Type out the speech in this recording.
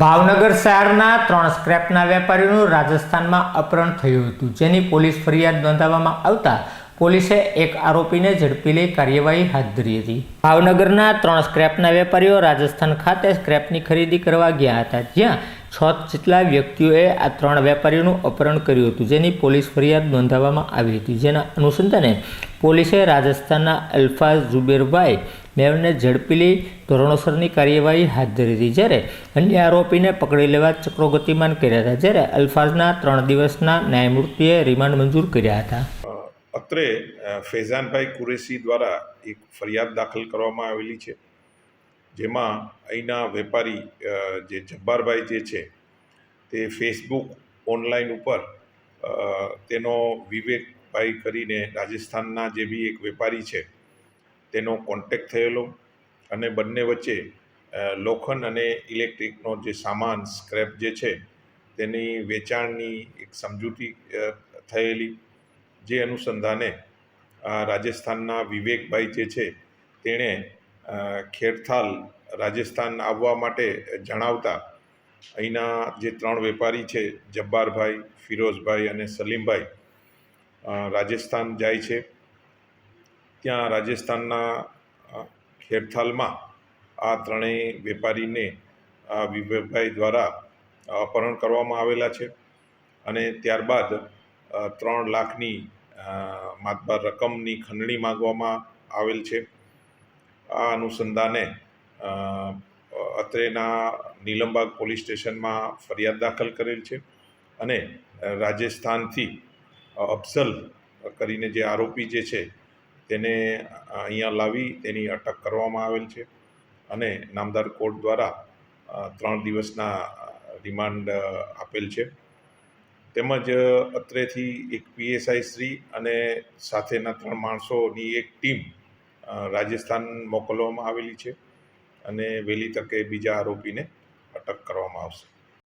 ભાવનગર શહેરના ત્રણ સ્ક્રેપના વેપારીનું રાજસ્થાનમાં અપહરણ થયું હતું, જેની પોલીસ ફરિયાદ નોંધાવવામાં આવતા પોલીસે એક આરોપીને ઝડપી લઈ કાર્યવાહી હાથ ધરી હતી. ભાવનગરના ત્રણ સ્ક્રેપના વેપારીઓ રાજસ્થાન ખાતે સ્ક્રેપની ખરીદી કરવા ગયા હતા, જ્યાં છ જેટલા વ્યક્તિઓએ આ ત્રણ વેપારીઓનું અપહરણ કર્યું હતું, જેની પોલીસ ફરિયાદ નોંધાવવામાં આવી હતી. જેના અનુસંધાને પોલીસે રાજસ્થાનના અલ્ફા ઝુબેરભાઈ મેવને ઝડપી લઈ ધોરણોસરની કાર્યવાહી હાથ ધરી હતી. જ્યારે અન્ય આરોપીને પકડી લેવા ચક્રો ગતિમાન કર્યા હતા, જ્યારે અલ્ફાઝના ત્રણ દિવસના ન્યાયમૂર્તિએ રિમાન્ડ મંજૂર કર્યા હતા. અત્રે ફૈઝાનભાઈ કુરેશી દ્વારા એક ફરિયાદ દાખલ કરવામાં આવેલી છે, જેમાં અહીંના વેપારી જે જબ્બારભાઈ જે છે, તે ફેસબુક ઓનલાઈન ઉપર તેનો વિવેકભાઈ કરીને રાજસ્થાનના જે બી એક વેપારી છે તેનો કોન્ટેક થયેલો અને બંને વચ્ચે લોખંડ અને ઇલેક્ટ્રિકનો જે સામાન સ્ક્રેપ જે છે, તેની વેચાણની એક સમજૂતી થયેલી. જે અનુસંધાને રાજસ્થાનના વિવેકભાઈ જે છે, તેણે ખેરથાલ રાજસ્થાન આવવા માટે જણાવતા, અહીંના જે ત્રણ વેપારી છે, જબ્બારભાઈ, ફિરોઝભાઈ અને સલીમભાઈ રાજસ્થાન જાય છે. ત્યાં રાજસ્થાનના ખેરથાલમાં આ ત્રણેય વેપારીને આ વિવેકભાઈ દ્વારા અપહરણ કરવામાં આવેલા છે. અને ત્યારબાદ ત્રણ લાખની માતબાર રકમની ખંડણી માગવામાં આવેલ છે. આ અનુસંધાને અત્રેના નીલમબાગ પોલીસ સ્ટેશનમાં ફરિયાદ દાખલ કરેલ છે અને રાજસ્થાનથી અફઝલ કરીને જે આરોપી જે છે તેને અહીંયા લાવી તેની અટક કરવામાં આવેલ છે અને નામદાર કોર્ટ દ્વારા ત્રણ દિવસના રિમાન્ડ આપેલ છે. તેમજ અત્રેથી એક પીએસઆઈ શ્રી અને સાથેના ત્રણ માણસોની એક ટીમ રાજસ્થાન મોકલવામાં આવેલી છે અને વહેલી તકે બીજા આરોપીને અટક કરવામાં આવશે.